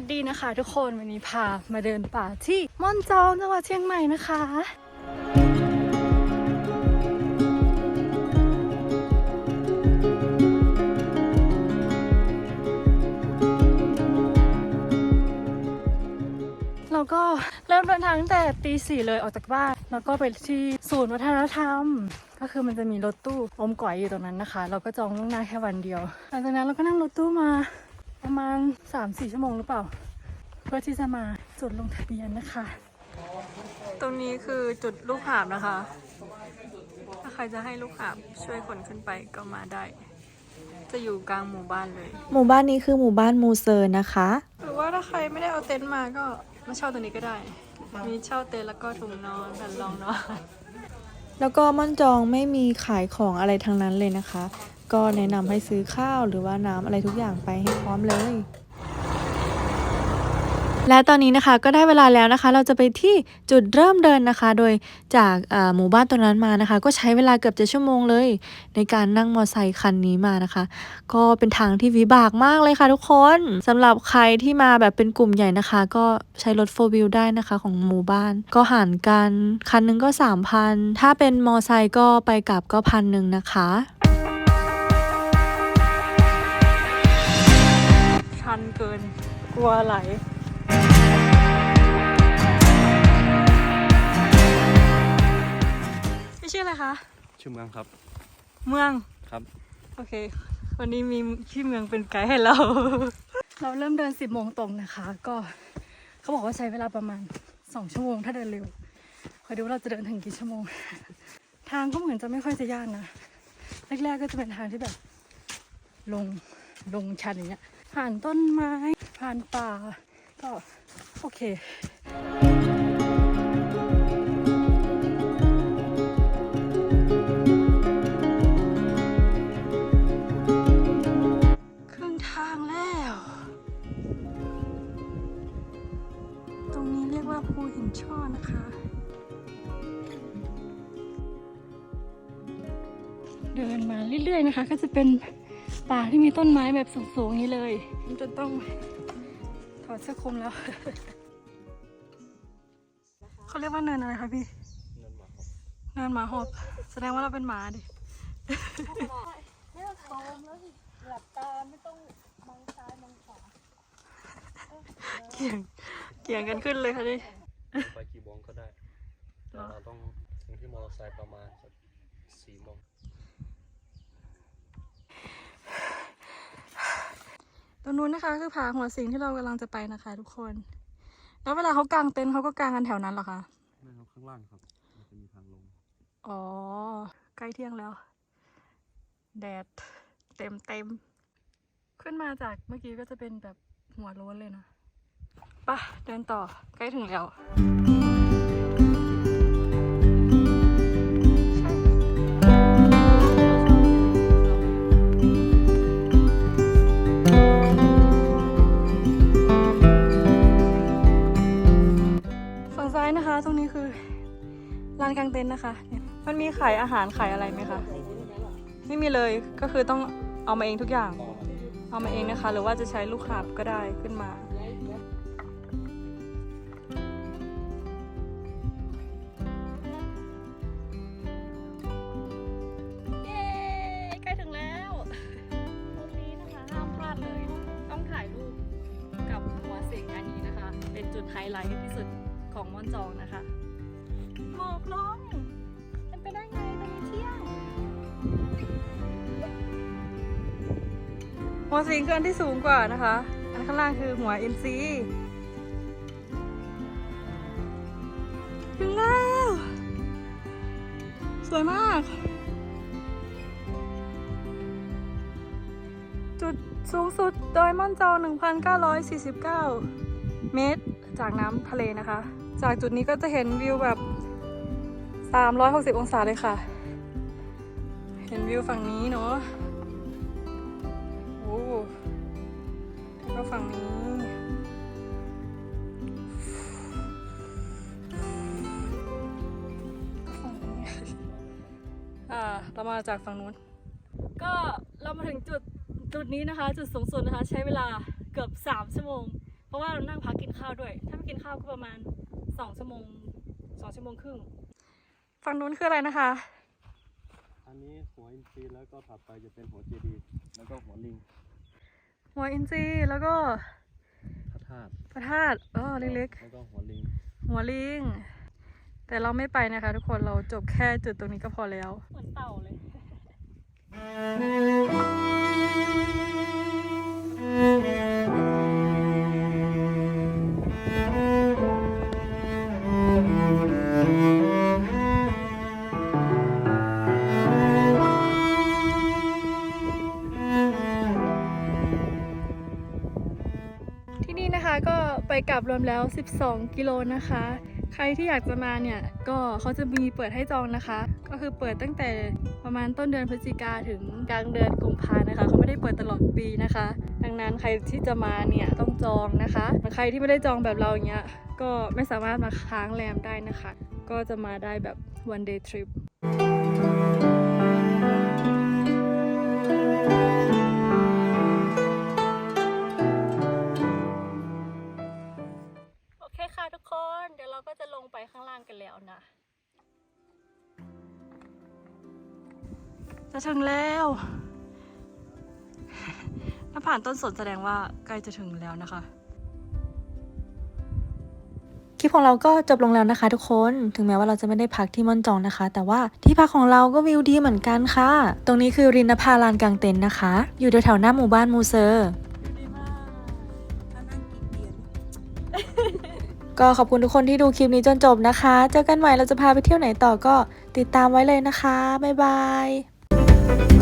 สดีนะคะ ทุกคนวันนี้พามาเดินป่าที่ม่อนจองจังหวัดเชียงใหม่นะคะเราก็เริ่มเดินทางตั้งแต่ตีสี่เลยออกจากบ้านแล้วก็ไปที่ศูนย์วัฒนธรรม ก็คือมันจะมีรถตู้อมก๋อยอยู่ตรงนั้นนะคะ เราก็จองล่วงหน้าแค่วันเดียวหลังจากนั้นเราก็นั่งรถตู้มา ประมาณ 3-4 ชั่วโมงหรือเปล่า เพื่อที่จะมาจุดลงทะเบียนนะคะ ตรงนี้คือจุดลูกหาบนะคะ ถ้าใครจะให้ลูกหาบช่วยคนขึ้นไปก็มาได้ จะอยู่กลางหมู่บ้านเลย หมู่บ้านนี้คือหมู่บ้านมูเซอร์นะคะ หรือว่าถ้าใครไม่ได้เอาเต็นท์มาก็มาเช่าตัวนี้ก็ได้ มีเช่าเต็นท์แล้วก็ถุงนอนแผ่นรองนอนแล้วก็ม่อนจองไม่มีขายของอะไรทั้งนั้นเลยนะคะ ก็แนะนำให้ซื้อข้าวหรือว่าน้ำอะไรทุกอย่างไปให้พร้อมเลย และตอนนี้นะคะก็ได้เวลาแล้วนะคะ เราจะไปที่จุดเริ่มเดินนะคะ โดยจากหมู่บ้านตรงนั้นมานะคะ ก็ใช้เวลาเกือบจะชั่วโมงเลย ในการนั่งมอเตอร์ไซค์คันนี้มานะคะ ก็เป็นทางที่วิบากมากเลยค่ะทุกคนสำหรับใครที่มาแบบเป็นกลุ่มใหญ่นะคะ ก็ใช้รถโฟวิลได้นะคะของหมู่บ้าน ก็หารกันคันนึงก็3,000ถ้าเป็นมอเตอร์ไซค์ก็ไปกลับก็พันหนึ่งนะคะ นเกินกลัวไหลพี่ชื่ออะไรคะ ชื่อเมืองครับ เมืองครับ โอเค วันนี้มีพี่เมืองเป็นไกด์ให้เรา เราเริ่มเดินสิบโมงตรงนะคะ ก็เขาบอกว่าใช้เวลาประมาณสองชั่วโมงถ้าเดินเร็วคอยดูว่าเราจะเดินถึงกี่ชั่วโมง ทางก็เหมือนจะไม่ค่อยจะยากนะ แรกๆก็จะเป็นทางที่แบบ ลงลงชันอย่างเงี้ย ผ่านต้นไม้ ผ่านป่า ก็โอเคครึ่งทางแล้วตรงนี้เรียกว่าภูหินช่อนะคะ เดินมาเรื่อยๆนะคะ ก็จะเป็น ป่าที่มีต้นไม้แบบสูงๆอย่างนี้เลยจนต้องถอดเสื้อคลุมแล้วเขาเรียกว่าเนินอะไรคะพี่เนินหมาหอบแสดงว่าเราเป็นหมาดิเกี่ยงเกี่ยงกันขึ้นเลยค่ะดิไปกี่โมงก็ได้แต่เราต้องถึงที่มอเตอร์ไซค์ประมาณสักสี่โมง ตรงนู้นนะคะคือผาหัวสิงที่เรากำลังจะไปนะคะ ทุกคน แล้วเวลาเขากางเต็นท์เขาก็กางกันแถวนั้นเหรอคะไม่ครับข้างล่างครับมันจะมีทางลง อ๋อ ใกล้เที่ยงแล้ว แดดเต็มเต็มขึ้นมาจากเมื่อกี้ก็จะเป็นแบบหัวโล้นเลยนะไปะเดินต่อใกล้ถึงแล้ว ตรงนี้คือลานกลางเต็นท์นะคะเนี่ยมันมีขายอาหารขายอะไรไหมคะไม่มีเลยก็คือต้องเอามาเองทุกอย่าง เอามาเองนะคะ หรือว่าจะใช้ลูกหาบก็ได้ขึ้นมาเย้ใกล้ถึงแล้วตรงนี้นะคะห้ามพลาดเลยต้องถ่ายรูปกับหัวเสงอันนี้นะคะเป็นจุดไฮไลท์ที่สุด ของมอนจองนะคะหมอกลงเป็นไปได้ไงตอนนี้เที่ยงหัวสิงคืออันที่สูงกว่านะคะ อันข้างล่างคือหัวอินซีถึงแล้ว สวยมาก จุดสูงสุดดอยม่อนจอ 1,949 เมตร จากน้ำทะเลนะคะ จากจุดนี้ก็จะเห็นวิวแบบ 360 องศาเลยค่ะ เห็นวิวฝั่งนี้เนาะโอ้แล้วก็ฝั่งนี้ ฝั่งนี้ อ่า เรามาจากฝั่งนู้น ก็เรามาถึงจุดจุดนี้นะคะ จุดสูงสุดนะคะ ใช้เวลาเกือบ 3 ชั่วโมง เพราะว่าะว่าเรานั่งพักกินข้าวด้วย ถ้าไม่กินข้าวก็ประมาณ สองชั่วโมงสองชั่วโมงครึ่งฝั่งนู้นคืออะไรนะคะ อันนี้หัวอินทรีแล้วก็ถัดไปจะเป็นหัวเจดีย์แล้วก็หัวลิง หัวอินทรีแล้วก็พระธาตุพระธาตุอ๋อเล็กแล้วก็หัวลิงๆหัวลิง แต่เราไม่ไปนะคะ ทุกคนเราจบแค่จุดตรงนี้ก็พอแล้ว เหมือนเต่าเลย ก็ไปกลับรวมแล้ว 12 กิโลนะคะ ใครที่อยากจะมาเนี่ย ก็เขาจะมีเปิดให้จองนะคะ ก็คือเปิดตั้งแต่ประมาณต้นเดือนพฤศจิกาถึงกลางเดือนกุมภานะคะเขาไม่ได้เปิดตลอดปีนะคะ ดังนั้นใครที่จะมาเนี่ยต้องจองนะคะ ใครที่ไม่ได้จองแบบเราอย่างเงี้ยก็ไม่สามารถมาค้างแรมได้นะคะ ก็จะมาได้แบบ one day trip จะถึงแล้วถ้าผ่านต้นสนแสดงว่าใกล้จะถึงแล้วนะคะ คลิปของเราก็จบลงแล้วนะคะทุกคน ถึงแม้ว่าเราจะไม่ได้พักที่ม่อนจองนะคะ แต่ว่าที่พักของเราก็วิวดีเหมือนกันค่ะ ตรงนี้คือรินนภาลานกลางเต็นท์นะคะ อยู่แถวๆหน้าหมู่บ้านมูเซอร์ดีมากก็ขอบคุณทุกคนที่ดูคลิปนี้จนจบนะคะ เจอกันใหม่เราจะพาไปเที่ยวไหนต่อก็ติดตามไว้เลยนะคะ บ๊ายบาย Bye.